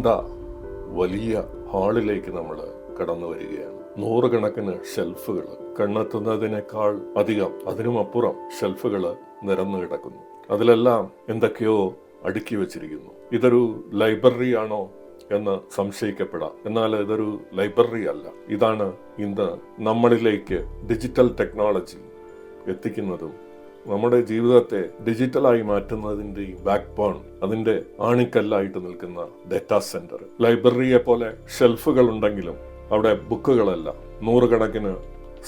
നീണ്ട വലിയ ഹാളിലേക്ക് നമ്മൾ കടന്നു വരികയാണ്. നൂറുകണക്കിന് ഷെൽഫുകൾ കണ്ണെത്തുന്നതിനേക്കാൾ അധികം അതിനും അപ്പുറം ഷെൽഫുകൾ നിരന്നു കിടക്കുന്നു. അതിലെല്ലാം എന്തൊക്കെയോ അടുക്കി വച്ചിരിക്കുന്നു. ഇതൊരു ലൈബ്രറി ആണോ എന്ന് സംശയിക്കപ്പെടാം. എന്നാൽ ഇതൊരു ലൈബ്രറി അല്ല. ഇതാണ് ഇന്ന് നമ്മളിലേക്ക് ഡിജിറ്റൽ ടെക്നോളജി എത്തിക്കുന്നതും നമ്മുടെ ജീവിതത്തെ ഡിജിറ്റലായി മാറ്റുന്നതിന്റെയും ബാക്ക് ബോൺ അതിന്റെ ആണിക്കല്ലായിട്ട് നിൽക്കുന്ന ഡേറ്റാ സെന്റർ ലൈബ്രറിയെ പോലെ ഷെൽഫുകൾ ഉണ്ടെങ്കിലും അവിടെ ബുക്കുകളല്ല നൂറുകണക്കിന്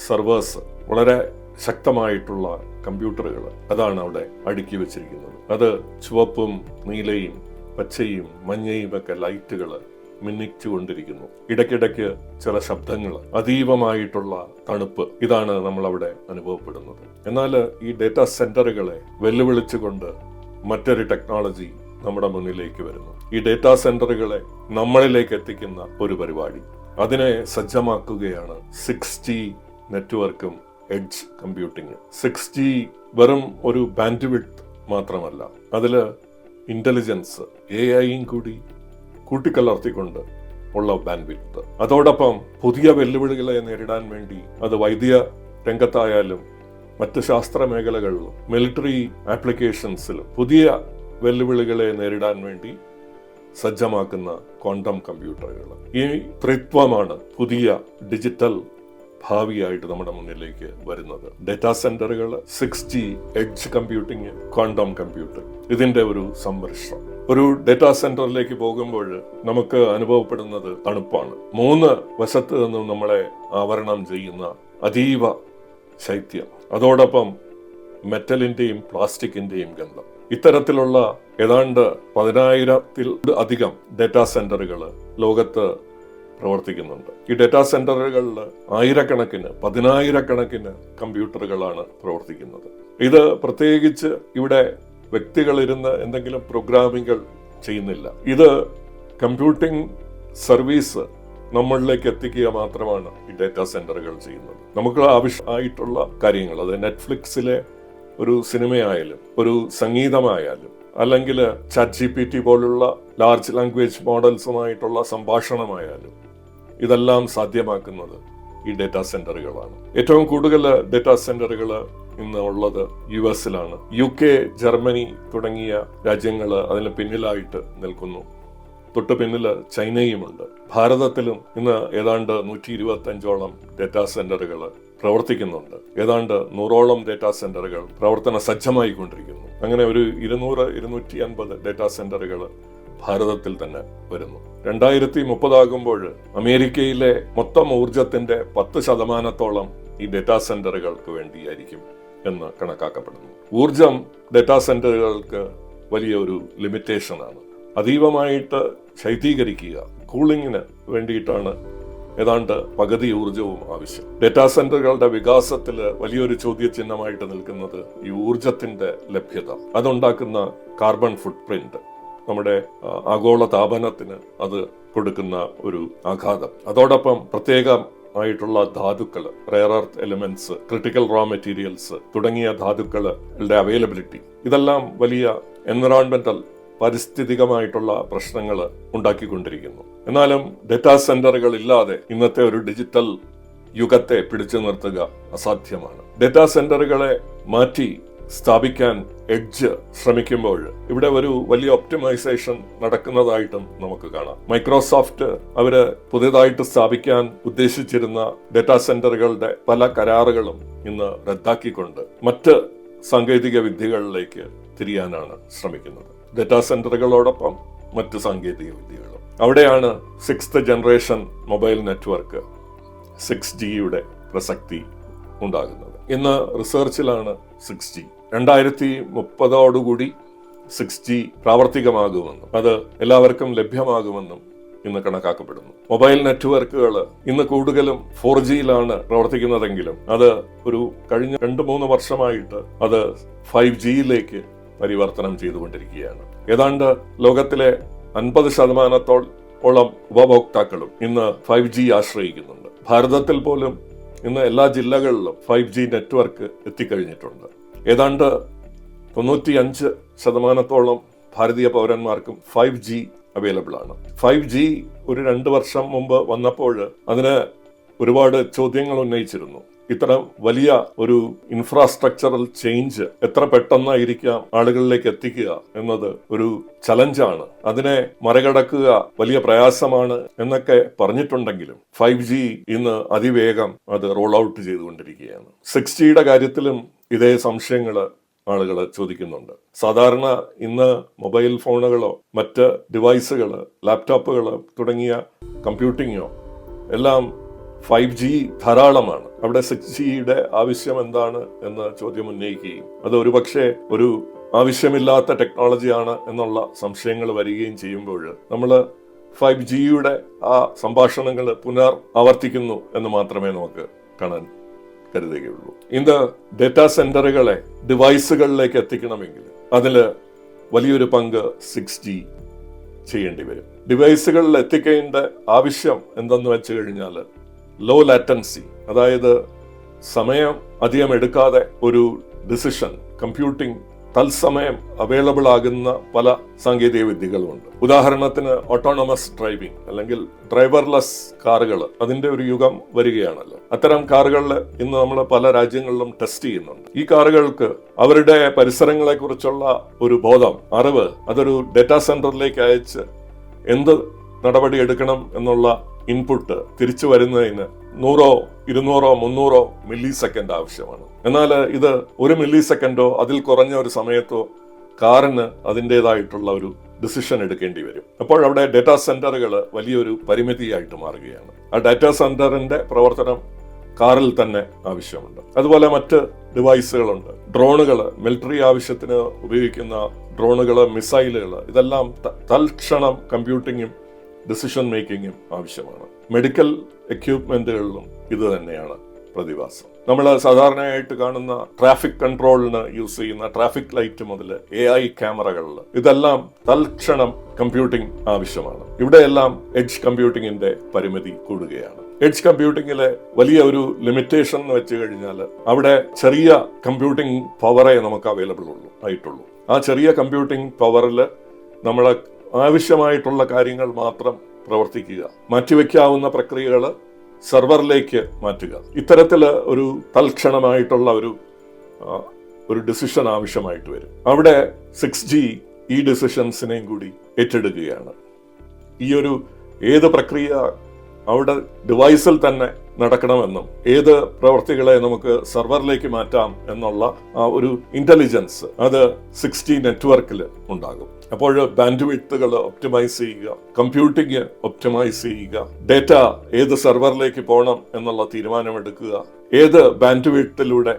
സെർവേഴ്സ് വളരെ ശക്തമായിട്ടുള്ള കമ്പ്യൂട്ടറുകൾ അതാണ് അവിടെ അടുക്കി വെച്ചിരിക്കുന്നത്. അത് ചുവപ്പും നീലയും പച്ചയും മഞ്ഞയും ഒക്കെ ലൈറ്റുകൾ മിന്നിച്ചുകൊണ്ടിരിക്കുന്നു. ഇടയ്ക്കിടയ്ക്ക് ചില ശബ്ദങ്ങൾ അതീവമായിട്ടുള്ള തണുപ്പ് ഇതാണ് നമ്മൾ അവിടെ അനുഭവപ്പെടുന്നത്. എന്നാൽ ഈ ഡേറ്റാ സെന്ററുകളെ വെല്ലുവിളിച്ചുകൊണ്ട് മറ്റൊരു ടെക്നോളജി നമ്മുടെ മുന്നിലേക്ക് വരുന്നു. ഈ ഡേറ്റാ സെന്ററുകളെ നമ്മളിലേക്ക് എത്തിക്കുന്ന ഒരു പരിപാടി. അതിനെ സജ്ജമാക്കുകയാണ് സിക്സ് ജി നെറ്റ്വർക്കും എഡ്ജ് കമ്പ്യൂട്ടിംഗ്. സിക്സ് ജി വെറും ഒരു ബാൻഡ് വിഡ്ത്ത് മാത്രമല്ല അതിൽ ഇന്റലിജൻസ് എ ഐയും കൂടി കൂട്ടിക്കലർത്തിക്കൊണ്ട് ഉള്ള ബാൻഡ്വിഡ്ത്ത്. അതോടൊപ്പം പുതിയ വെല്ലുവിളികളെ നേരിടാൻ വേണ്ടി അത് വൈദ്യ രംഗത്തായാലും മറ്റ് ശാസ്ത്ര മേഖലകളിലും മിലിറ്ററി ആപ്ലിക്കേഷൻസിലും പുതിയ വെല്ലുവിളികളെ നേരിടാൻ വേണ്ടി സജ്ജമാക്കുന്ന ക്വാണ്ടം കമ്പ്യൂട്ടറുകൾ. ഈ ത്രിത്വമാണ് പുതിയ ഡിജിറ്റൽ ഭാവിയായിട്ട് നമ്മുടെ മുന്നിലേക്ക് വരുന്നത്. ഡേറ്റാ സെന്ററുകൾ six G edge computing quantum computer ഇതിന്റെ ഒരു സംഘർഷം ഒരു ഡേറ്റാ സെന്ററിലേക്ക് പോകുമ്പോൾ നമുക്ക് അനുഭവപ്പെടുന്നത് തണുപ്പാണ്. മൂന്ന് വശത്ത് നിന്നും നമ്മളെ ആവരണം ചെയ്യുന്ന അതീവ ശൈത്യം. അതോടൊപ്പം മെറ്റലിന്റെയും പ്ലാസ്റ്റിക്കിന്റെയും ഗന്ധം. ഇത്തരത്തിലുള്ള ഏതാണ്ട് പതിനായിരത്തിൽ അധികം ഡേറ്റാ സെന്ററുകൾ ലോകത്ത് പ്രവർത്തിക്കുന്നുണ്ട്. ഈ ഡേറ്റാ സെന്ററുകളിൽ ആയിരക്കണക്കിന് പതിനായിരക്കണക്കിന് കമ്പ്യൂട്ടറുകളാണ് പ്രവർത്തിക്കുന്നത്. ഇത് പ്രത്യേകിച്ച് ഇവിടെ വ്യക്തികൾ ഇരുന്ന് എന്തെങ്കിലും പ്രോഗ്രാമിങ്ങൾ ചെയ്യുന്നില്ല. ഇത് കമ്പ്യൂട്ടിംഗ് സർവീസ് നമ്മളിലേക്ക് എത്തിക്കുക മാത്രമാണ് ഈ ഡേറ്റാ സെന്ററുകൾ ചെയ്യുന്നത്. നമുക്ക് ആവശ്യമായിട്ടുള്ള കാര്യങ്ങൾ അത് നെറ്റ്ഫ്ലിക്സിലെ ഒരു സിനിമയായാലും ഒരു സംഗീതമായാലും അല്ലെങ്കിൽ ചാറ്റ് ജി പി ടി പോലുള്ള ലാർജ് ലാംഗ്വേജ് മോഡൽസുമായിട്ടുള്ള സംഭാഷണമായാലും ഇതെല്ലാം സാധ്യമാക്കുന്നത് ഈ ഡേറ്റാ സെന്ററുകളാണ് ഏറ്റവും കൂടുതൽ ഡേറ്റാ സെന്ററുകൾ ഇന്ന് ഉള്ളത് യു എസിലാണ് യു കെ ജർമ്മനി തുടങ്ങിയ രാജ്യങ്ങൾ അതിന് പിന്നിലായിട്ട് നിൽക്കുന്നു. തൊട്ട് പിന്നിൽ ചൈനയുമുണ്ട്. ഭാരതത്തിലും ഇന്ന് ഏതാണ്ട് നൂറ്റി ഇരുപത്തി അഞ്ചോളം ഡേറ്റാ സെന്ററുകൾ പ്രവർത്തിക്കുന്നുണ്ട്. ഏതാണ്ട് നൂറോളം ഡേറ്റാ സെന്ററുകൾ പ്രവർത്തന സജ്ജമായിക്കൊണ്ടിരിക്കുന്നു അങ്ങനെ ഒരു ഇരുന്നൂറ് ഇരുന്നൂറ്റി അൻപത് ഡേറ്റാ സെന്ററുകൾ ഭാരതത്തിൽ തന്നെ വരുന്നു. രണ്ടായിരത്തി മുപ്പതാകുമ്പോൾ അമേരിക്കയിലെ മൊത്തം ഊർജത്തിന്റെ പത്ത് ശതമാനത്തോളം ഈ ഡേറ്റാ സെന്ററുകൾക്ക് വേണ്ടിയായിരിക്കും എന്ന് കണക്കാക്കപ്പെടുന്നു. ഊർജം ഡേറ്റാ സെന്ററുകൾക്ക് വലിയ ഒരു ലിമിറ്റേഷനാണ്. അതീവമായിട്ട് ശൈതീകരിക്കുക കൂളിങ്ങിന് വേണ്ടിയിട്ടാണ് ഏതാണ്ട് പകുതി ഊർജവും ആവശ്യം. ഡേറ്റാ സെന്ററുകളുടെ വികാസത്തിൽ വലിയൊരു ചോദ്യചിഹ്നമായിട്ട് നിൽക്കുന്നത് ഈ ഊർജത്തിന്റെ ലഭ്യത. അതുണ്ടാക്കുന്ന കാർബൺ ഫുട് പ്രിന്റ് നമ്മുടെ ആഗോള താപനത്തിന് അത് കൊടുക്കുന്ന ഒരു ആഘാതം. അതോടൊപ്പം പ്രത്യേകം ആയിട്ടുള്ള ധാതുക്കൾ rare earth elements critical raw materials തുടങ്ങിയ ധാതുക്കളുടെ അവൈലബിലിറ്റി ഇതെല്ലാം വലിയ എൻവറോൺമെന്റൽ പാരിസ്ഥിതികമായിട്ടുള്ള പ്രശ്നങ്ങൾ ഉണ്ടാക്കിക്കൊണ്ടിരിക്കുന്നു. എന്നാലും ഡേറ്റാ സെന്ററുകൾ ഇല്ലാതെ ഇന്നത്തെ ഒരു ഡിജിറ്റൽ യുഗത്തെ പിടിച്ചു നിർത്തുക അസാധ്യമാണ്. ഡേറ്റാ സെന്ററുകളെ മാറ്റി സ്ഥാപിക്കാൻ എഡ്ജ് ശ്രമിക്കുമ്പോൾ ഇവിടെ ഒരു വലിയ ഒപ്റ്റിമൈസേഷൻ നടക്കുന്നതായിട്ടും നമുക്ക് കാണാം. മൈക്രോസോഫ്റ്റ് അവർ പുതിയതായിട്ട് സ്ഥാപിക്കാൻ ഉദ്ദേശിച്ചിരുന്ന ഡേറ്റാ സെന്ററുകളുടെ പല കരാറുകളും ഇന്ന് റദ്ദാക്കിക്കൊണ്ട് മറ്റ് സാങ്കേതിക വിദ്യകളിലേക്ക് തിരിയാനാണ് ശ്രമിക്കുന്നത്. ഡേറ്റാ സെന്ററുകളോടൊപ്പം മറ്റ് സാങ്കേതിക വിദ്യകളും. അവിടെയാണ് sixth generation mobile network six ജിയുടെ പ്രസക്തി ഉണ്ടാകുന്നത്. ഇന്ന് റിസർച്ചിലാണ് സിക്സ് ജി രണ്ടായിരത്തി മുപ്പതോടുകൂടി സിക്സ് ജി പ്രാവർത്തികമാകുമെന്നും അത് എല്ലാവർക്കും ലഭ്യമാകുമെന്നും ഇന്ന് കണക്കാക്കപ്പെടുന്നു. മൊബൈൽ നെറ്റ്വർക്കുകൾ ഇന്ന് കൂടുതലും ഫോർ ജിയിലാണ് പ്രവർത്തിക്കുന്നതെങ്കിലും അത് ഒരു കഴിഞ്ഞ രണ്ട് മൂന്ന് വർഷമായിട്ട് അത് ഫൈവ് ജിയിലേക്ക് പരിവർത്തനം ചെയ്തുകൊണ്ടിരിക്കുകയാണ്. ഏതാണ്ട് ലോകത്തിലെ അൻപത് ശതമാനത്തോളം ഉപഭോക്താക്കളും ഇന്ന് ഫൈവ് ജി ആശ്രയിക്കുന്നുണ്ട്. ഭാരതത്തിൽ പോലും ഇന്ന് എല്ലാ ജില്ലകളിലും ഫൈവ് ജി നെറ്റ്വർക്ക് എത്തിക്കഴിഞ്ഞിട്ടുണ്ട്. ഏതാണ്ട് തൊണ്ണൂറ്റി അഞ്ച് ശതമാനത്തോളം ഭാരതീയ പൗരന്മാർക്കും ഫൈവ് ജി അവൈലബിൾ ആണ്. ഫൈവ് ജി ഒരു രണ്ട് വർഷം മുമ്പ് വന്നപ്പോൾ അതിന് ഒരുപാട് ചോദ്യങ്ങൾ ഉന്നയിച്ചിരുന്നു. ഇത്തരം വലിയ ഒരു ഇൻഫ്രാസ്ട്രക്ചറൽ ചേഞ്ച് എത്ര പെട്ടെന്നായിരിക്കാം ആളുകളിലേക്ക് എത്തിക്കുക എന്നത് ഒരു ചലഞ്ചാണ് അതിനെ മറികടക്കുക വലിയ പ്രയാസമാണ് എന്നൊക്കെ പറഞ്ഞിട്ടുണ്ടെങ്കിലും ഫൈവ് ജി ഇന്ന് അതിവേഗം അത് റോൾ ഔട്ട് ചെയ്തുകൊണ്ടിരിക്കുകയാണ്. സിക്സ് ജിയുടെ കാര്യത്തിലും ഇതേ സംശയങ്ങൾ ആളുകൾ ചോദിക്കുന്നുണ്ട്. സാധാരണ ഇന്ന് മൊബൈൽ ഫോണുകളോ മറ്റ് ഡിവൈസുകൾ ലാപ്ടോപ്പുകൾ തുടങ്ങിയ കമ്പ്യൂട്ടിങ്ങോ എല്ലാം ഫൈവ് ജി ധാരാളമാണ്. അവിടെ സിക്സ് ജിയുടെ ആവശ്യം എന്താണ് എന്ന ചോദ്യം ഉന്നയിക്കുകയും അത് ഒരുപക്ഷെ ഒരു ആവശ്യമില്ലാത്ത ടെക്നോളജിയാണ് എന്നുള്ള സംശയങ്ങൾ വരികയും ചെയ്യുമ്പോൾ നമ്മൾ ഫൈവ് ജിയുടെ ആ സംഭാഷണങ്ങൾ പുനർ ആവർത്തിക്കുന്നു എന്ന് മാത്രമേ നമുക്ക് കാണാൻ കരുതുകയുള്ളൂ. ഇന്ന് ഡേറ്റാ സെന്ററുകളെ ഡിവൈസുകളിലേക്ക് എത്തിക്കണമെങ്കിൽ അതിൽ വലിയൊരു പങ്ക് സിക്സ് ജി ചെയ്യേണ്ടി വരും. ഡിവൈസുകളിൽ എത്തിക്കേണ്ട ആവശ്യം എന്തെന്ന് വെച്ച് കഴിഞ്ഞാൽ ലോ ലാറ്റൻസി അതായത് സമയം അധികം എടുക്കാതെ ഒരു ഡിസിഷൻ കമ്പ്യൂട്ടിംഗ് തത്സമയം അവൈലബിൾ ആകുന്ന പല സാങ്കേതിക വിദ്യകളുമുണ്ട് ഉദാഹരണത്തിന് ഓട്ടോണമസ് ഡ്രൈവിംഗ് അല്ലെങ്കിൽ ഡ്രൈവർലെസ് കാറുകൾ അതിന്റെ ഒരു യുഗം വരികയാണല്ലോ. അത്തരം കാറുകളിൽ ഇന്ന് നമ്മൾ പല രാജ്യങ്ങളിലും ടെസ്റ്റ് ചെയ്യുന്നുണ്ട്. ഈ കാറുകൾക്ക് അവരുടെ പരിസരങ്ങളെ കുറിച്ചുള്ള ഒരു ബോധം അറിവ് അതൊരു ഡേറ്റാ സെന്ററിലേക്ക് അയച്ച് എന്ത് നടപടി എടുക്കണം എന്നുള്ള ഇൻപുട്ട് തിരിച്ചു വരുന്നതിന് നൂറോ ഇരുന്നൂറോ മുന്നൂറോ മില്ലി സെക്കൻഡ് ആവശ്യമാണ്. എന്നാൽ ഇത് ഒരു മില്ലി സെക്കൻഡോ അതിൽ കുറഞ്ഞ ഒരു സമയത്തോ കാറിന് അതിന്റെതായിട്ടുള്ള ഒരു ഡിസിഷൻ എടുക്കേണ്ടി വരും. അപ്പോൾ അവിടെ ഡേറ്റാ സെന്ററുകൾ വലിയൊരു പരിമിതിയായിട്ട് മാറുകയാണ്. ആ ഡാറ്റാ സെന്ററിന്റെ പ്രവർത്തനം കാറിൽ തന്നെ ആവശ്യമുണ്ട്. അതുപോലെ മറ്റ് ഡിവൈസുകളുണ്ട് ഡ്രോണുകൾ മിലിറ്ററി ആവശ്യത്തിന് ഉപയോഗിക്കുന്ന ഡ്രോണുകൾ മിസൈലുകൾ ഇതെല്ലാം തൽക്ഷണം കമ്പ്യൂട്ടിങ്ങും ഡിസിഷൻ മേക്കിങ്ങും ആവശ്യമാണ്. മെഡിക്കൽ എക്യുപ്മെന്റുകളിലും ഇത് തന്നെയാണ് പ്രതിഭാസം. നമ്മൾ സാധാരണയായിട്ട് കാണുന്ന ട്രാഫിക് കൺട്രോളിന് യൂസ് ചെയ്യുന്ന ട്രാഫിക് ലൈറ്റ് മുതൽ എ ഐ ക്യാമറകളിൽ ഇതെല്ലാം തൽക്ഷണം കമ്പ്യൂട്ടിംഗ് ആവശ്യമാണ്. ഇവിടെയെല്ലാം എഡ്ജ് കമ്പ്യൂട്ടിങ്ങിന്റെ പരിമിതി കൂടുകയാണ്. എഡ്ജ് കമ്പ്യൂട്ടിങ്ങിലെ വലിയ ഒരു ലിമിറ്റേഷൻ എന്ന് വെച്ച് കഴിഞ്ഞാൽ അവിടെ ചെറിയ കമ്പ്യൂട്ടിംഗ് പവറേ നമുക്ക് അവൈലബിൾ ഉള്ളൂ ആയിട്ടുള്ളൂ. ആ ചെറിയ കമ്പ്യൂട്ടിംഗ് പവറിൽ നമ്മൾ ആവശ്യമായിട്ടുള്ള കാര്യങ്ങൾ മാത്രം പ്രവർത്തിക്കുക. മാറ്റിവെക്കാവുന്ന പ്രക്രിയകൾ സെർവറിലേക്ക് മാറ്റുക. ഇത്തരത്തിൽ ഒരു തൽക്ഷണമായിട്ടുള്ള ഒരു ഒരു ഡിസിഷൻ ആവശ്യമായിട്ട് വരും. അവിടെ സിക്സ് ജി ഈ ഡിസിഷൻസിനെയും കൂടി ഏറ്റെടുക്കുകയാണ്. ഈ ഒരു ഏത് പ്രക്രിയ അവിടെ ഡിവൈസിൽ തന്നെ നടക്കണമെന്നും ഏത് പ്രവർത്തികളെ നമുക്ക് സെർവറിലേക്ക് മാറ്റാം എന്നുള്ള ആ ഒരു ഇന്റലിജൻസ് അത് സിക്സ് ജി നെറ്റ്വർക്കിൽ ഉണ്ടാകും. അപ്പോൾ ബാൻഡ് വിട്ടുകൾ ഒപ്റ്റിമൈസ് ചെയ്യുക കമ്പ്യൂട്ടിംഗ് ഒപ്റ്റിമൈസ് ചെയ്യുക ഡേറ്റ ഏത് സെർവറിലേക്ക് പോകണം എന്നുള്ള തീരുമാനമെടുക്കുക ഏത് ബാൻഡ് വിട്ടിലൂടെ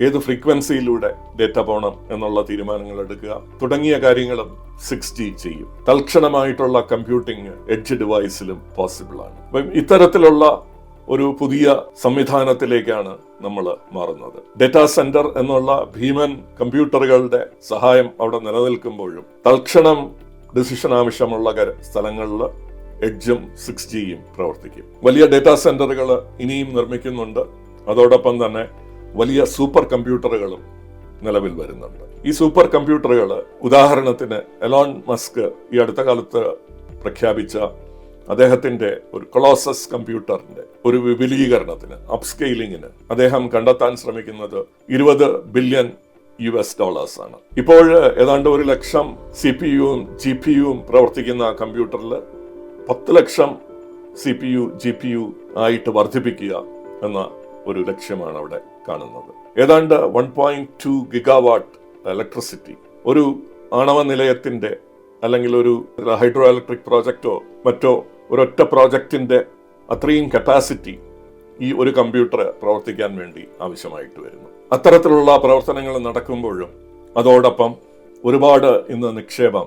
ഏത് ഫ്രീക്വൻസിയിലൂടെ ഡേറ്റ പോകണം എന്നുള്ള തീരുമാനങ്ങൾ എടുക്കുക തുടങ്ങിയ കാര്യങ്ങളും സിക്സ് ജി ചെയ്യും. തൽക്ഷണമായിട്ടുള്ള കമ്പ്യൂട്ടിംഗ് എഡ്ജ് ഡിവൈസിലും അപ്പം ഇത്തരത്തിലുള്ള ഒരു പുതിയ സംവിധാനത്തിലേക്കാണ് നമ്മൾ മാറുന്നത്. ഡേറ്റാ സെന്റർ എന്നുള്ള ഭീമൻ കമ്പ്യൂട്ടറുകളുടെ സഹായം അവിടെ നിലനിൽക്കുമ്പോഴും തൽക്ഷണം ഡിസിഷൻ ആവശ്യമുള്ള സ്ഥലങ്ങളിൽ എഡ്ജും സിക്സ് ജിയും പ്രവർത്തിക്കും. വലിയ ഡേറ്റാ സെന്ററുകൾ ഇനിയും നിർമ്മിക്കുന്നുണ്ട്. അതോടൊപ്പം തന്നെ വലിയ സൂപ്പർ കമ്പ്യൂട്ടറുകളും നിലവിൽ വരുന്നുണ്ട്. ഈ സൂപ്പർ കമ്പ്യൂട്ടറുകൾ ഉദാഹരണത്തിന് എലോൺ മസ്ക് ഈ അടുത്ത കാലത്ത് പ്രഖ്യാപിച്ച അദ്ദേഹത്തിന്റെ ഒരു കൊളോസസ് കമ്പ്യൂട്ടറിന്റെ ഒരു വിപുലീകരണത്തിന് അപ്സ്കെയിലിങ്ങിന് അദ്ദേഹം കണ്ടെത്താൻ ശ്രമിക്കുന്നത് ഇരുപത് ബില്യൺ യു എസ് ഡോളേഴ്സ് ആണ്. ഇപ്പോൾ ഏതാണ്ട് ഒരു ലക്ഷം സി പി യുവും ജി പി യുവും പ്രവർത്തിക്കുന്ന കമ്പ്യൂട്ടറിൽ പത്ത് lakh C P U G P U ആയിട്ട് വർദ്ധിപ്പിക്കുക എന്ന ഒരു ലക്ഷ്യമാണ് അവിടെ കാണുന്നത്. ഏതാണ്ട് one point two gigawatt electricity ഒരു ആണവ നിലയത്തിന്റെ അല്ലെങ്കിൽ ഒരു ഹൈഡ്രോ ഇലക്ട്രിക് പ്രോജക്റ്റോ മറ്റോ ഒരൊറ്റ പ്രോജക്റ്റിന്റെ അത്രയും കപ്പാസിറ്റി ഈ ഒരു കമ്പ്യൂട്ടർ പ്രവർത്തിക്കാൻ വേണ്ടി ആവശ്യമായിട്ട് വരുന്നു. അത്തരത്തിലുള്ള പ്രവർത്തനങ്ങൾ നടക്കുമ്പോഴും അതോടൊപ്പം ഒരുപാട് ഇന്ന് നിക്ഷേപം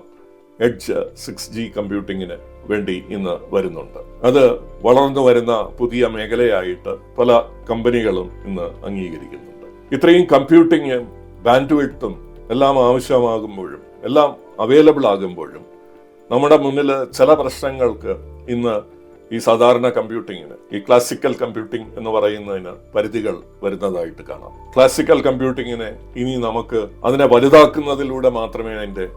എഡ്ജ് സിക്സ് ജി കമ്പ്യൂട്ടിങ്ങിന് വേണ്ടി ഇന്ന് വരുന്നുണ്ട്. അത് വളർന്നു വരുന്ന പുതിയ മേഖലയായിട്ട് പല കമ്പനികളും ഇന്ന് അംഗീകരിക്കുന്നുണ്ട്. ഇത്രയും കമ്പ്യൂട്ടിങ്ങും ബാൻഡ് വിട്ടും എല്ലാം ആവശ്യമാകുമ്പോഴും എല്ലാം അവൈലബിൾ ആകുമ്പോഴും നമ്മുടെ മുന്നിൽ ചില പ്രശ്നങ്ങൾക്ക് ഇന്ന് ഈ സാധാരണ കമ്പ്യൂട്ടിങ്ങിന് ഈ ക്ലാസിക്കൽ കമ്പ്യൂട്ടിംഗ് എന്ന് പറയുന്നതിന് പരിധികൾ വരുന്നതായിട്ട് കാണാം. ക്ലാസിക്കൽ കമ്പ്യൂട്ടിങ്ങിനെ ഇനി നമുക്ക് അതിനെ വലുതാക്കുന്നതിലൂടെ മാത്രമേ അതിന്റെ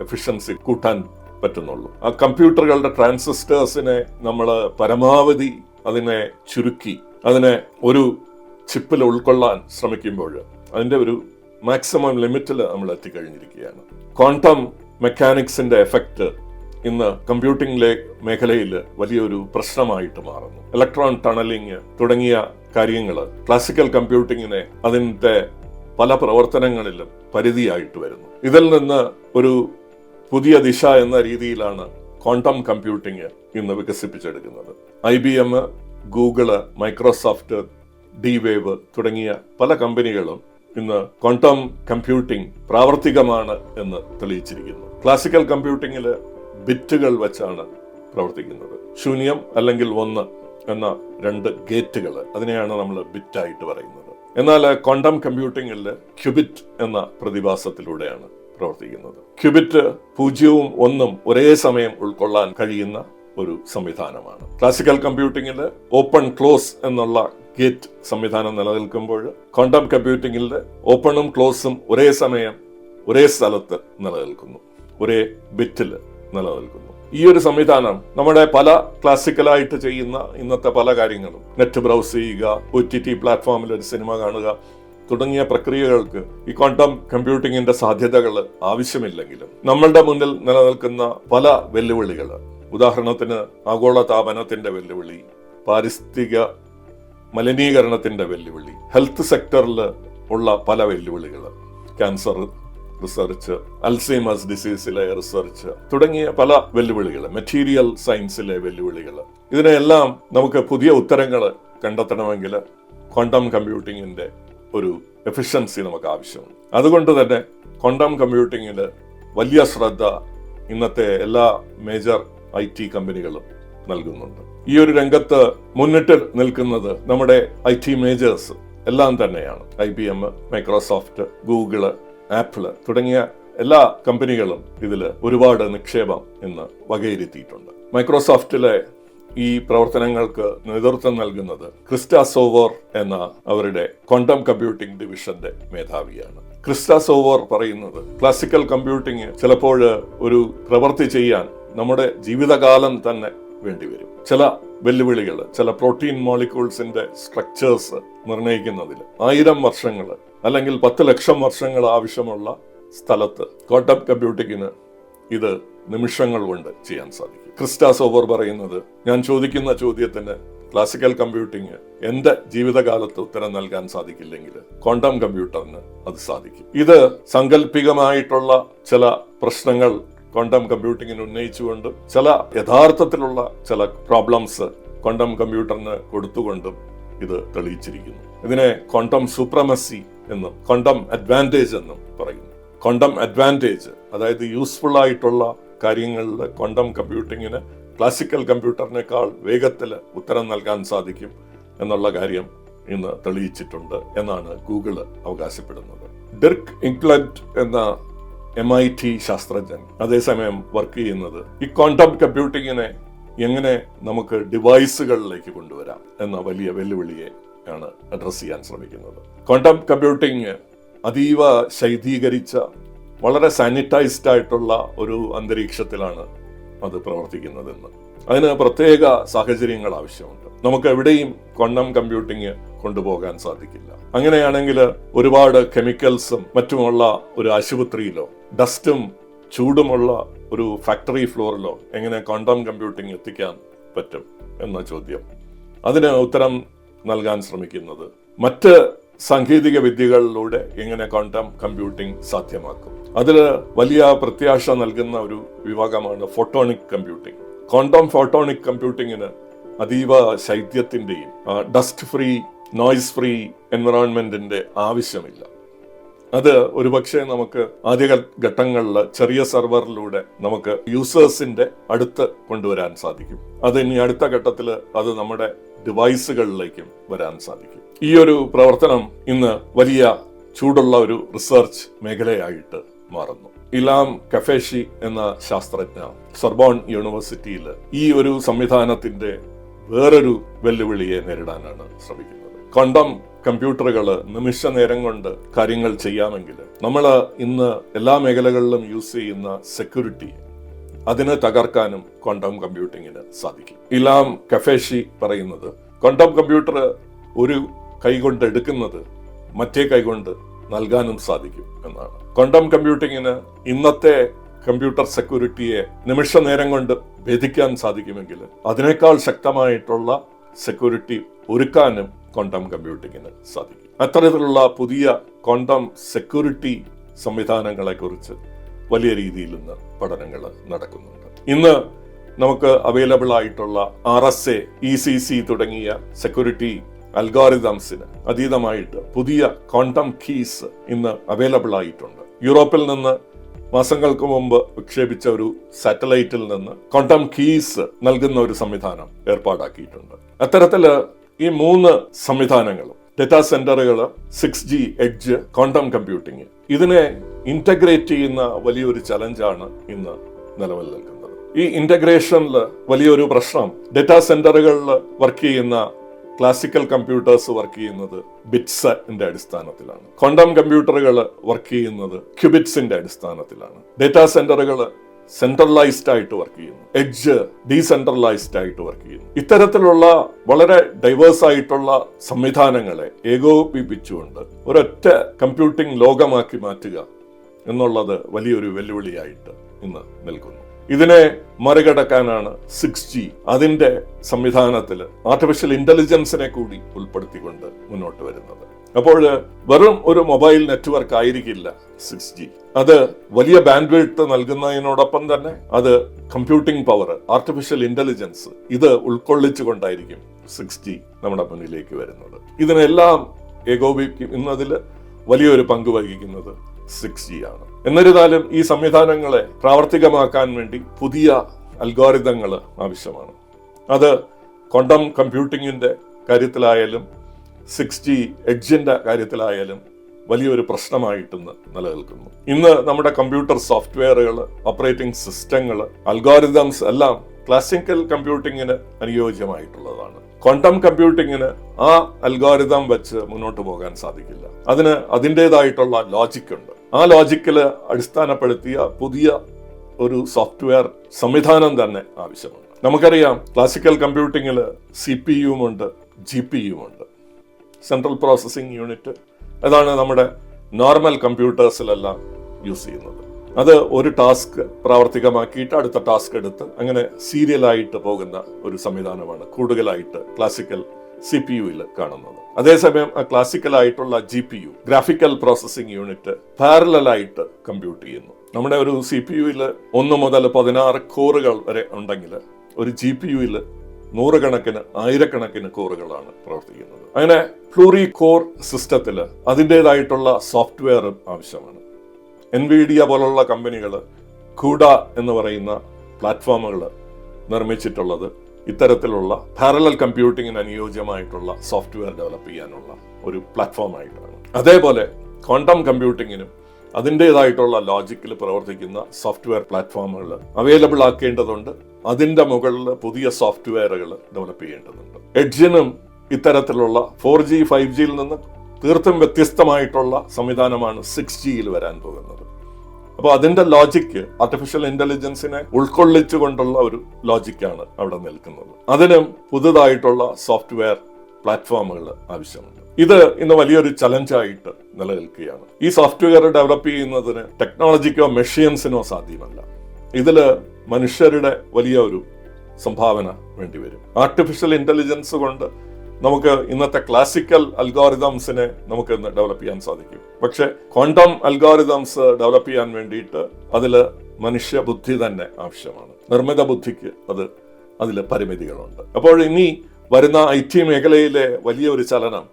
എഫിഷ്യൻസി കൂട്ടാൻ പറ്റുന്നുള്ളൂ. ആ കമ്പ്യൂട്ടറുകളുടെ ട്രാൻസിസ്റ്റേഴ്സിനെ നമ്മൾ പരമാവധി അതിനെ ചുരുക്കി അതിനെ ഒരു ചിപ്പിൽ ഉൾക്കൊള്ളാൻ ശ്രമിക്കുമ്പോൾ അതിന്റെ ഒരു മാക്സിമം ലിമിറ്റിൽ നമ്മൾ എത്തിക്കഴിഞ്ഞിരിക്കുകയാണ്. ക്വാണ്ടം മെക്കാനിക്സിന്റെ എഫക്റ്റ് ഇന്ന് കമ്പ്യൂട്ടിംഗ് മേഖലയിൽ വലിയൊരു പ്രശ്നമായിട്ട് മാറുന്നു. ഇലക്ട്രോൺ ടണലിംഗ് തുടങ്ങിയ കാര്യങ്ങൾ ക്ലാസിക്കൽ കമ്പ്യൂട്ടിങ്ങിനെ അതിന്റെ പല പ്രവർത്തനങ്ങളിലും പരിധിയായിട്ട് വരുന്നു. ഇതിൽ നിന്ന് ഒരു പുതിയ ദിശ എന്ന രീതിയിലാണ് ക്വാണ്ടം കമ്പ്യൂട്ടിംഗ് ഇന്ന് വികസിപ്പിച്ചെടുക്കുന്നത്. I B M Google Microsoft D wave തുടങ്ങിയ പല കമ്പനികളും ഇന്ന് ക്വാണ്ടം കമ്പ്യൂട്ടിംഗ് പ്രാവർത്തികമാണ് എന്ന് തെളിയിച്ചിരിക്കുന്നു. ക്ലാസിക്കൽ കമ്പ്യൂട്ടിംഗിൽ ബിറ്റുകൾ വെച്ചാണ് പ്രവർത്തിക്കുന്നത്. ശൂന്യം അല്ലെങ്കിൽ ഒന്ന് എന്ന രണ്ട് ഗേറ്റുകൾ അതിനെയാണ് നമ്മൾ ബിറ്റായിട്ട് പറയുന്നത്. എന്നാൽ ക്വാണ്ടം കമ്പ്യൂട്ടിംഗിൽ ക്യുബിറ്റ് എന്ന പ്രതിഭാസത്തിലൂടെയാണ് പ്രവർത്തിക്കുന്നത്. ക്യുബിറ്റ് പൂജ്യവും ഒന്നും ഒരേ സമയം ഉൾക്കൊള്ളാൻ കഴിയുന്ന ഒരു സംവിധാനമാണ്. ക്ലാസിക്കൽ കമ്പ്യൂട്ടിംഗിൽ ഓപ്പൺ ക്ലോസ് എന്നുള്ള ഗേറ്റ് സംവിധാനം നിലനിൽക്കുമ്പോൾ ക്വാണ്ടം കമ്പ്യൂട്ടിംഗിൽ ഓപ്പണും ക്ലോസും ഒരേ സമയം ഒരേ സ്ഥലത്ത് നിലനിൽക്കുന്നു. ഒരേ ബിറ്റിൽ നിലനിൽക്കുന്നു. ഈ ഒരു സംവിധാനം നമ്മുടെ പല ക്ലാസിക്കലായിട്ട് ചെയ്യുന്ന ഇന്നത്തെ പല കാര്യങ്ങളും. നെറ്റ് ബ്രൗസ് ചെയ്യുക ഒ ടി ടി പ്ലാറ്റ്ഫോമിൽ ഒരു സിനിമ കാണുക തുടങ്ങിയ പ്രക്രിയകൾക്ക് ഈ ക്വാണ്ടം കമ്പ്യൂട്ടിങ്ങിന്റെ സാധ്യതകൾ ആവശ്യമില്ലെങ്കിലും നമ്മളുടെ മുന്നിൽ നിലനിൽക്കുന്ന പല വെല്ലുവിളികൾ ഉദാഹരണത്തിന് ആഗോള താപനത്തിന്റെ വെല്ലുവിളി പാരിസ്ഥിതിക മലിനീകരണത്തിന്റെ വെല്ലുവിളി ഹെൽത്ത് സെക്ടറിൽ ഉള്ള പല വെല്ലുവിളികൾ ക്യാൻസർ റിസർച്ച് അൽസൈമസ് ഡിസീസിലെ റിസർച്ച് തുടങ്ങിയ പല വെല്ലുവിളികൾ മെറ്റീരിയൽ സയൻസിലെ വെല്ലുവിളികൾ ഇതിനെല്ലാം നമുക്ക് പുതിയ ഉത്തരങ്ങൾ കണ്ടെത്തണമെങ്കിൽ ക്വാണ്ടം കമ്പ്യൂട്ടിങ്ങിന്റെ ഒരു എഫിഷ്യൻസി നമുക്ക് ആവശ്യമാണ് അതുകൊണ്ട് തന്നെ ക്വാണ്ടം കമ്പ്യൂട്ടിങ്ങിൽ വലിയ ശ്രദ്ധ ഇന്നത്തെ എല്ലാ മേജർ ഐ ടി കമ്പനികളും നൽകുന്നുണ്ട്. ഈ ഒരു രംഗത്ത് മുന്നിട്ട് നിൽക്കുന്നത് നമ്മുടെ ഐ ടി മേജേഴ്സ് എല്ലാം തന്നെയാണ്. I B M Microsoft Google Apple തുടങ്ങിയ എല്ലാ കമ്പനികളും ഇതിൽ ഒരുപാട് നിക്ഷേപം ഇന്ന് വകയിരുത്തിയിട്ടുണ്ട്. മൈക്രോസോഫ്റ്റിലെ ഈ പ്രവർത്തനങ്ങൾക്ക് നേതൃത്വം നൽകുന്നത് ക്രിസ്റ്റ സോവർ എന്ന അവരുടെ ക്വാണ്ടം കമ്പ്യൂട്ടിംഗ് ഡിവിഷന്റെ മേധാവിയാണ്. ക്രിസ്റ്റ സോവർ പറയുന്നത് ക്ലാസിക്കൽ കമ്പ്യൂട്ടിംഗ് ചിലപ്പോൾ ഒരു പ്രവൃത്തി ചെയ്യാൻ നമ്മുടെ ജീവിതകാലം തന്നെ വേണ്ടിവരും. ചില വെല്ലുവിളികൾ ചില പ്രോട്ടീൻ മോളിക്യൂൾസിന്റെ സ്ട്രക്ചേഴ്സ് നിർണയിക്കുന്നതിൽ ആയിരം വർഷങ്ങൾ അല്ലെങ്കിൽ പത്ത് ലക്ഷം വർഷങ്ങൾ ആവശ്യമുള്ള സ്ഥലത്ത് ക്വാണ്ടം കമ്പ്യൂട്ടിങ്ങിന് ഇത് നിമിഷങ്ങൾ കൊണ്ട് ചെയ്യാൻ സാധിക്കും. ക്രിസ്റ്റാസ് ഓവർ പറയുന്നത് ഞാൻ ചോദിക്കുന്ന ചോദ്യത്തിന് ക്ലാസിക്കൽ കമ്പ്യൂട്ടിംഗ് എന്റെ ജീവിതകാലത്ത് ഉത്തരം നൽകാൻ സാധിക്കില്ലെങ്കിൽ ക്വാണ്ടം കമ്പ്യൂട്ടറിന് അത് സാധിക്കും. ഇത് സാങ്കല്പികമായിട്ടുള്ള ചില പ്രശ്നങ്ങൾ ക്വാണ്ടം കമ്പ്യൂട്ടിങ്ങിന് ഉന്നയിച്ചുകൊണ്ടും ചില യഥാർത്ഥത്തിലുള്ള ചില പ്രോബ്ലംസ് ക്വാണ്ടം കമ്പ്യൂട്ടറിന് കൊടുത്തുകൊണ്ടും ഇത് തെളിയിച്ചിരിക്കുന്നു. ഇതിനെ ക്വാണ്ടം സൂപ്രമസി എന്നും കൊണ്ടം അഡ്വാന്റേജ് എന്നും പറയുന്നു. കൊണ്ടം അഡ്വാന്റേജ് അതായത് യൂസ്ഫുൾ ആയിട്ടുള്ള കാര്യങ്ങളിൽ കൊണ്ടം കമ്പ്യൂട്ടിങ്ങിന് ക്ലാസിക്കൽ കമ്പ്യൂട്ടറിനേക്കാൾ വേഗത്തിൽ ഉത്തരം നൽകാൻ സാധിക്കും എന്നുള്ള കാര്യം ഇന്ന് തെളിയിച്ചിട്ടുണ്ട് എന്നാണ് ഗൂഗിൾ അവകാശപ്പെടുന്നത്. ഡിർക്ക് ഇംഗ്ലൻഡ് എന്ന എം ഐ ടി ശാസ്ത്രജ്ഞൻ അതേസമയം വർക്ക് ചെയ്യുന്നത് ഈ ക്വാണ്ടം കമ്പ്യൂട്ടിങ്ങിനെ എങ്ങനെ നമുക്ക് ഡിവൈസുകളിലേക്ക് കൊണ്ടുവരാം എന്ന വലിയ വെല്ലുവിളിയെ ആണ് അഡ്രസ് ചെയ്യാൻ ശ്രമിക്കുന്നത്. ക്വാണ്ടം കമ്പ്യൂട്ടിംഗ് അതീവ ശൈതീകരിച്ച വളരെ സാനിറ്റൈസ്ഡ് ആയിട്ടുള്ള ഒരു അന്തരീക്ഷത്തിലാണ് അത് പ്രവർത്തിക്കുന്നതെന്ന്. അതിന് പ്രത്യേക സാഹചര്യങ്ങൾ ആവശ്യമുണ്ട്. നമുക്ക് എവിടെയും ക്വണ്ണം കമ്പ്യൂട്ടിംഗ് കൊണ്ടുപോകാൻ സാധിക്കില്ല. അങ്ങനെയാണെങ്കിൽ ഒരുപാട് കെമിക്കൽസും മറ്റുമുള്ള ഒരു ആശുപത്രിയിലോ ഡസ്റ്റും ചൂടുമുള്ള ഒരു ഫാക്ടറി ഫ്ലോറിലോ എങ്ങനെ ക്വാണ്ടം കമ്പ്യൂട്ടിംഗ് എത്തിക്കാൻ പറ്റും എന്ന ചോദ്യം. അതിന് ഉത്തരം നൽകാൻ ശ്രമിക്കുന്നത്. മറ്റ് സാങ്കേതിക വിദ്യകളിലൂടെ എങ്ങനെ ക്വാണ്ടം കമ്പ്യൂട്ടിംഗ് സാധ്യമാക്കും? അതിൽ വലിയ പ്രത്യാശ നൽകുന്ന ഒരു വിഭാഗമാണ് ഫോട്ടോണിക് കമ്പ്യൂട്ടിംഗ്. ക്വാണ്ടം ഫോട്ടോണിക് കമ്പ്യൂട്ടിങ്ങിന് അതീവ ശൈത്യത്തിന്റെയും ഡസ്റ്റ് ഫ്രീ നോയ്സ് ഫ്രീ എൻവറോൺമെന്റിന്റെ ആവശ്യമില്ല. അത് ഒരുപക്ഷെ നമുക്ക് ആദ്യ ഘട്ടങ്ങളിൽ ചെറിയ സെർവറിലൂടെ നമുക്ക് യൂസേഴ്സിന്റെ അടുത്ത് കൊണ്ടുവരാൻ സാധിക്കും. അത് ഇനി അടുത്ത ഘട്ടത്തിൽ അത് നമ്മുടെ ഡിവൈസുകളിലേക്കും വരാൻ സാധിക്കും. ഈ ഒരു പ്രവർത്തനം ഇന്ന് വലിയ ചൂടുള്ള ഒരു റിസർച്ച് മേഖലയായിട്ട് മാറുന്നു. ഇലാം കഫേഷി എന്ന ശാസ്ത്രജ്ഞ സർബോൺ യൂണിവേഴ്സിറ്റിയിൽ ഈ ഒരു സംവിധാനത്തിന്റെ വേറൊരു വെല്ലുവിളിയെ നേരിടാനാണ് ശ്രമിക്കുന്നത്. കണ്ടം കമ്പ്യൂട്ടറുകൾ നിമിഷ നേരം കൊണ്ട് കാര്യങ്ങൾ ചെയ്യാമെങ്കിൽ നമ്മൾ ഇന്ന് എല്ലാ മേഖലകളിലും യൂസ് ചെയ്യുന്ന സെക്യൂരിറ്റി അതിനെ തകർക്കാനും ക്വാണ്ടം കമ്പ്യൂട്ടിങ്ങിന് സാധിക്കും. ഇലാം കഫേഷി പറയുന്നത് ക്വാണ്ടം കമ്പ്യൂട്ടർ ഒരു കൈകൊണ്ട് എടുക്കുന്നത് മറ്റേ കൈകൊണ്ട് നൽകാനും സാധിക്കും എന്നാണ്. ക്വാണ്ടം കമ്പ്യൂട്ടിങ്ങിന് ഇന്നത്തെ കമ്പ്യൂട്ടർ സെക്യൂരിറ്റിയെ നിമിഷ നേരം കൊണ്ട് ഭേദിക്കാൻ സാധിക്കുമെങ്കിൽ അതിനേക്കാൾ ശക്തമായിട്ടുള്ള സെക്യൂരിറ്റി ഒരുക്കാനും ക്വാണ്ടം കമ്പ്യൂട്ടിങ്ങിന് സാധിക്കും. അത്തരത്തിലുള്ള പുതിയ ക്വാണ്ടം സെക്യൂരിറ്റി സംവിധാനങ്ങളെ കുറിച്ച് വലിയ രീതിയിൽ ഇന്ന് പഠനങ്ങൾ നടക്കുന്നുണ്ട്. ഇന്ന് നമുക്ക് അവൈലബിൾ ആയിട്ടുള്ള R S A E C C തുടങ്ങിയ സെക്യൂരിറ്റി അൽഗോറിതംസിന് അതീതമായിട്ട് പുതിയ ക്വാണ്ടം കീസ് ഇന്ന് അവൈലബിൾ ആയിട്ടുണ്ട്. യൂറോപ്പിൽ നിന്ന് മാസങ്ങൾക്ക് മുമ്പ് വിക്ഷേപിച്ച ഒരു സാറ്റലൈറ്റിൽ നിന്ന് ക്വാണ്ടം കീസ് നൽകുന്ന ഒരു സംവിധാനം ഏർപ്പാടാക്കിയിട്ടുണ്ട്. അത്തരത്തിൽ ഈ മൂന്ന് സംവിധാനങ്ങളും ഡേറ്റാ സെന്ററുകൾ six G edge quantum computing ഇതിനെ ഇന്റഗ്രേറ്റ് ചെയ്യുന്ന വലിയൊരു ചലഞ്ചാണ് ഇന്ന് നിലവിൽ നിൽക്കുന്നത്. ഈ ഇന്റഗ്രേഷനിൽ വലിയൊരു പ്രശ്നം ഡേറ്റാ സെന്ററുകളിൽ വർക്ക് ചെയ്യുന്ന ക്ലാസിക്കൽ കമ്പ്യൂട്ടേഴ്സ് വർക്ക് ചെയ്യുന്നത് ബിറ്റ്സിന്റെ അടിസ്ഥാനത്തിലാണ്. ക്വാണ്ടം കമ്പ്യൂട്ടറുകൾ വർക്ക് ചെയ്യുന്നത് ക്യൂബിറ്റ്സിന്റെ അടിസ്ഥാനത്തിലാണ്. ഡേറ്റാ സെന്ററുകൾ സെൻട്രലൈസ്ഡ് ആയിട്ട് വർക്ക് ചെയ്യുന്നു. എഡ്ജ് ഡീസെൻട്രലൈസ്ഡ് ആയിട്ട് വർക്ക് ചെയ്യുന്നു. ഇത്തരത്തിലുള്ള വളരെ ഡൈവേഴ്സ് ആയിട്ടുള്ള സംവിധാനങ്ങളെ ഏകോപിപ്പിച്ചുകൊണ്ട് ഒരൊറ്റ കമ്പ്യൂട്ടിംഗ് ലോകമാക്കി മാറ്റുക എന്നുള്ളത് വലിയൊരു വെല്ലുവിളിയായിട്ട് ഇന്ന് നിൽക്കുന്നു. ഇതിനെ മറികടക്കാനാണ് സിക്സ് ജി അതിന്റെ സംവിധാനത്തിൽ ആർട്ടിഫിഷ്യൽ ഇന്റലിജൻസിനെ കൂടി ഉൾപ്പെടുത്തിക്കൊണ്ട് മുന്നോട്ട് വരുന്നത്. അപ്പോൾ വെറും ഒരു മൊബൈൽ നെറ്റ്വർക്ക് ആയിരിക്കില്ല സിക്സ് ജി. അത് വലിയ ബാൻഡ് വിഡ്ത്ത് നൽകുന്നതിനോടൊപ്പം തന്നെ അത് കമ്പ്യൂട്ടിംഗ് പവർ ആർട്ടിഫിഷ്യൽ ഇന്റലിജൻസ് ഇത് ഉൾക്കൊള്ളിച്ചുകൊണ്ടായിരിക്കും സിക്സ് ജി നമ്മുടെ മുന്നിലേക്ക് വരുന്നത്. ഇതിനെല്ലാം ഏകോപിക്കുന്നതിൽ വലിയൊരു പങ്ക് വഹിക്കുന്നത് സിക്സ് ജി ആണ്. എന്നിരുന്നാലും ഈ സംവിധാനങ്ങളെ പ്രാവർത്തികമാക്കാൻ വേണ്ടി പുതിയ അൽഗോരിതങ്ങൾ ആവശ്യമാണ്. അത് ക്വാണ്ടം കമ്പ്യൂട്ടിങ്ങിന്റെ കാര്യത്തിലായാലും സിക്സ് ജി എഡ്ജിന്റെ കാര്യത്തിലായാലും വലിയൊരു പ്രശ്നമായിട്ടിന്ന് നിലനിൽക്കുന്നു. ഇന്ന് നമ്മുടെ കമ്പ്യൂട്ടർ സോഫ്റ്റ്വെയറുകൾ ഓപ്പറേറ്റിംഗ് സിസ്റ്റങ്ങൾ അൽഗോരിതംസ് എല്ലാം ക്ലാസിക്കൽ കമ്പ്യൂട്ടിങ്ങിന് അനുയോജ്യമായിട്ടുള്ളതാണ്. ക്വാണ്ടം കമ്പ്യൂട്ടിങ്ങിന് ആ അൽഗോരിതം വെച്ച് മുന്നോട്ട് പോകാൻ സാധിക്കില്ല. അതിന് അതിന്റെതായിട്ടുള്ള ലോജിക് ഉണ്ട്. ആ ലോജിക്കിൽ അടിസ്ഥാനപ്പെടുത്തിയ പുതിയ ഒരു സോഫ്റ്റ്വെയർ സംവിധാനം തന്നെ ആവശ്യമാണ്. നമുക്കറിയാം ക്ലാസിക്കൽ കമ്പ്യൂട്ടിങ്ങിൽ സി പി യുമുണ്ട് ജി പി യുമുണ്ട്. സെൻട്രൽ പ്രോസസ്സിംഗ് യൂണിറ്റ് അതാണ് നമ്മുടെ നോർമൽ കമ്പ്യൂട്ടേഴ്സിലെല്ലാം യൂസ് ചെയ്യുന്നത്. അത് ഒരു ടാസ്ക് പ്രാവർത്തികമാക്കിയിട്ട് അടുത്ത ടാസ്ക് എടുത്ത് അങ്ങനെ സീരിയലായിട്ട് പോകുന്ന ഒരു സംവിധാനമാണ് കൂടുതലായിട്ട് ക്ലാസിക്കൽ സി പി യുയിൽ കാണുന്നത്. അതേസമയം ആ ക്ലാസിക്കൽ ആയിട്ടുള്ള G P U graphical processing unit പാരലായിട്ട് കമ്പ്യൂട്ട് ചെയ്യുന്നു. നമ്മുടെ ഒരു സി പി യുയിൽ ഒന്ന് മുതൽ പതിനാറ് കോറുകൾ വരെ ഉണ്ടെങ്കിൽ ഒരു ജി പി യുയിൽ നൂറുകണക്കിന് ആയിരക്കണക്കിന് കോറുകളാണ് പ്രവർത്തിക്കുന്നത്. അങ്ങനെ ഫ്ലൂറി കോർ സിസ്റ്റത്തിൽ അതിന്റെതായിട്ടുള്ള സോഫ്റ്റ്വെയറും ആവശ്യമാണ്. എൻവിഡിയ പോലുള്ള കമ്പനികൾ കൂഡ എന്ന് പറയുന്ന പ്ലാറ്റ്ഫോമുകൾ നിർമ്മിച്ചിട്ടുള്ളത് ഇത്തരത്തിലുള്ള പാരലൽ കമ്പ്യൂട്ടിങ്ങിന് അനുയോജ്യമായിട്ടുള്ള സോഫ്റ്റ്വെയർ ഡെവലപ്പ് ചെയ്യാനുള്ള ഒരു പ്ലാറ്റ്ഫോമായിട്ടാണ്. അതേപോലെ ക്വാണ്ടം കമ്പ്യൂട്ടിങ്ങിനും അതിന്റെതായിട്ടുള്ള ലോജിക്കിൽ പ്രവർത്തിക്കുന്ന സോഫ്റ്റ്വെയർ പ്ലാറ്റ്ഫോമുകൾ അവൈലബിൾ ആക്കേണ്ടതുണ്ട്. അതിന്റെ മുകളിൽ പുതിയ സോഫ്റ്റ്വെയറുകൾ ഡെവലപ്പ് ചെയ്യേണ്ടതുണ്ട്. എഡ്ജിനും ഇത്തരത്തിലുള്ള ഫോർ ജി ഫൈവ് ജിയിൽ നിന്ന് തീർത്തും വ്യത്യസ്തമായിട്ടുള്ള സംവിധാനമാണ് സിക്സ് ജിയിൽ വരാൻ പോകുന്നത്. അപ്പോൾ അതിന്റെ ലോജിക്ക് ആർട്ടിഫിഷ്യൽ ഇന്റലിജൻസിനെ ഉൾക്കൊള്ളിച്ചുകൊണ്ടുള്ള ഒരു ലോജിക്കാണ് അവിടെ നിൽക്കുന്നത്. അതിനും പുതുതായിട്ടുള്ള സോഫ്റ്റ്വെയർ പ്ലാറ്റ്ഫോമുകൾ ആവശ്യമുണ്ട്. ഇത് ഇന്ന് വലിയൊരു ചലഞ്ചായിട്ട് നിലനിൽക്കുകയാണ്. ഈ സോഫ്റ്റ്വെയർ ഡെവലപ്പ് ചെയ്യുന്നതിന് ടെക്നോളജിക്കോ മെഷീൻസിനോ സാധ്യമല്ല. ഇതിൽ മനുഷ്യരുടെ വലിയ ഒരു സംഭാവന വേണ്ടിവരും ആർട്ടിഫിഷ്യൽ ഇന്റലിജൻസ് കൊണ്ട് നമുക്ക് ഇന്നത്തെ ക്ലാസിക്കൽ അൽഗോറിതംസിനെ നമുക്ക് ഇന്ന് ഡെവലപ്പ് ചെയ്യാൻ സാധിക്കും. പക്ഷെ ക്വാണ്ടം അൽഗോറിതംസ് ഡെവലപ്പ് ചെയ്യാൻ വേണ്ടിയിട്ട് അതിൽ മനുഷ്യ ബുദ്ധി തന്നെ ആവശ്യമാണ്. നിർമ്മിത ബുദ്ധിക്ക് അത് അതിൽ പരിമിതികളുണ്ട്. അപ്പോൾ ഇനി വരുന്ന ഐ ടി മേഖലയിലെ വലിയൊരു ചലനം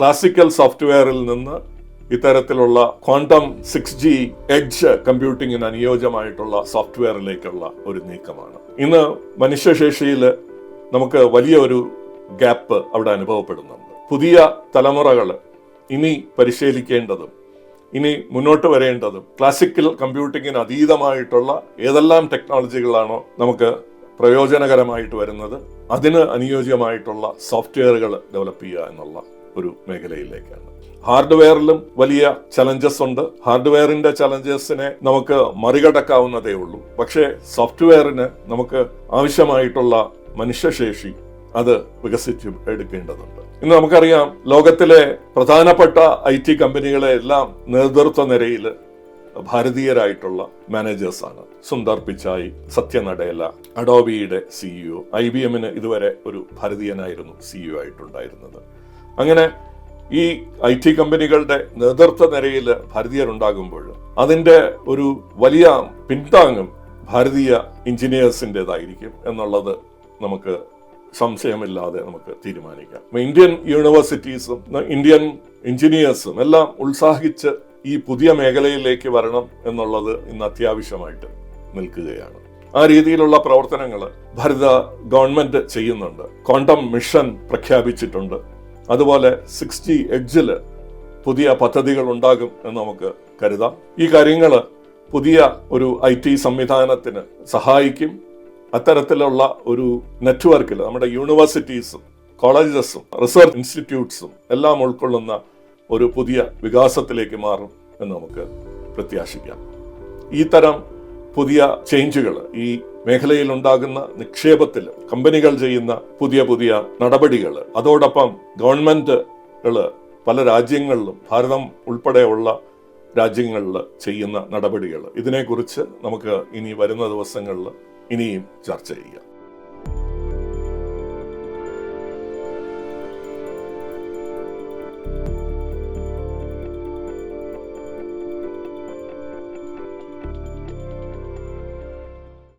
ക്ലാസിക്കൽ സോഫ്റ്റ്വെയറിൽ നിന്ന് ഇത്തരത്തിലുള്ള ക്വാണ്ടം സിക്സ് ജി എഡ്ജ് കമ്പ്യൂട്ടിങ്ങിന് അനുയോജ്യമായിട്ടുള്ള സോഫ്റ്റ്വെയറിലേക്കുള്ള ഒരു നീക്കമാണ്. ഇന്ന് മനുഷ്യശേഷിയിൽ നമുക്ക് വലിയ ഒരു ഗ്യാപ്പ് അവിടെ അനുഭവപ്പെടുന്നുണ്ട്. പുതിയ തലമുറകൾ ഇനി പരിശീലിക്കേണ്ടതും ഇനി മുന്നോട്ട് വരേണ്ടതും ക്ലാസിക്കൽ കമ്പ്യൂട്ടിങ്ങിന് അതീതമായിട്ടുള്ള ഏതെല്ലാം ടെക്നോളജികളാണോ നമുക്ക് പ്രയോജനകരമായിട്ട് വരുന്നത് അതിന് അനുയോജ്യമായിട്ടുള്ള സോഫ്റ്റ്വെയറുകൾ ഡെവലപ്പ് ചെയ്യുക എന്നുള്ള ഒരു മേഖലയിലേക്കാണ്. ഹാർഡ്വെയറിലും വലിയ ചലഞ്ചസ് ഉണ്ട്. ഹാർഡ്വെയറിന്റെ ചലഞ്ചസിനെ നമുക്ക് മറികടക്കാവുന്നതേ ഉള്ളൂ. പക്ഷേ സോഫ്റ്റ്വെയറിന് നമുക്ക് ആവശ്യമായിട്ടുള്ള മനുഷ്യശേഷി അത് വികസിച്ച് എടുക്കേണ്ടതുണ്ട്. ഇന്ന് നമുക്കറിയാം ലോകത്തിലെ പ്രധാനപ്പെട്ട ഐ ടി കമ്പനികളെ എല്ലാം നേതൃത്വ നിരയിൽ ഭാരതീയരായിട്ടുള്ള മാനേജേഴ്സാണ് സുന്ദർ പിച്ചായി സത്യനടേല അഡോബിയുടെ സിഇഒ ഐ ബി എമ്മിന് ഇതുവരെ ഒരു ഭാരതീയനായിരുന്നു സിഇഒ ആയിട്ടുണ്ടായിരുന്നത്. അങ്ങനെ ഈ ഐ ടി കമ്പനികളുടെ നേതൃത്വ നിരയിൽ ഭാരതീയരുണ്ടാകുമ്പോൾ അതിന്റെ ഒരു വലിയ പിന്താങ്ങും ഭാരതീയ എഞ്ചിനീയേഴ്സിന്റെതായിരിക്കും എന്നുള്ളത് നമുക്ക് സംശയമില്ലാതെ നമുക്ക് തീരുമാനിക്കാം. ഇന്ത്യൻ യൂണിവേഴ്സിറ്റീസും ഇന്ത്യൻ എഞ്ചിനീയേഴ്സും എല്ലാം ഉത്സാഹിച്ച് ഈ പുതിയ മേഖലയിലേക്ക് വരണം എന്നുള്ളത് ഇന്ന് അത്യാവശ്യമായിട്ട് നിൽക്കുകയാണ്. ആ രീതിയിലുള്ള പ്രവർത്തനങ്ങൾ ഭാരത ഗവൺമെന്റ് ചെയ്യുന്നുണ്ട്. ക്വാണ്ടം മിഷൻ പ്രഖ്യാപിച്ചിട്ടുണ്ട്. അതുപോലെ സിക്സ്റ്റി എഡ്ജിൽ പുതിയ പദ്ധതികൾ ഉണ്ടാകും എന്ന് നമുക്ക് കരുതാം. ഈ കാര്യങ്ങൾ പുതിയ ഒരു ഐ ടി സംവിധാനത്തിന് സഹായിക്കും. അത്തരത്തിലുള്ള ഒരു നെറ്റ്വർക്കിൽ നമ്മുടെ യൂണിവേഴ്സിറ്റീസും കോളേജസും റിസർച്ച് ഇൻസ്റ്റിറ്റ്യൂട്ട്സും എല്ലാം ഉൾക്കൊള്ളുന്ന ഒരു പുതിയ വികാസത്തിലേക്ക് മാറും എന്ന് നമുക്ക് പ്രത്യാശിക്കാം. ഈ തരം പുതിയ ചേഞ്ചുകൾ. ഈ മേഖലയിൽ ഉണ്ടാകുന്ന നിക്ഷേപത്തിൽ കമ്പനികൾ ചെയ്യുന്ന പുതിയ പുതിയ നടപടികൾ അതോടൊപ്പം ഗവൺമെന്റുകൾ പല രാജ്യങ്ങളിലും ഭാരതം ഉൾപ്പെടെയുള്ള രാജ്യങ്ങളിൽ ചെയ്യുന്ന നടപടികൾ ഇതിനെക്കുറിച്ച് നമുക്ക് ഇനി വരുന്ന ദിവസങ്ങളിൽ ഇനിയും ചർച്ച ചെയ്യാം.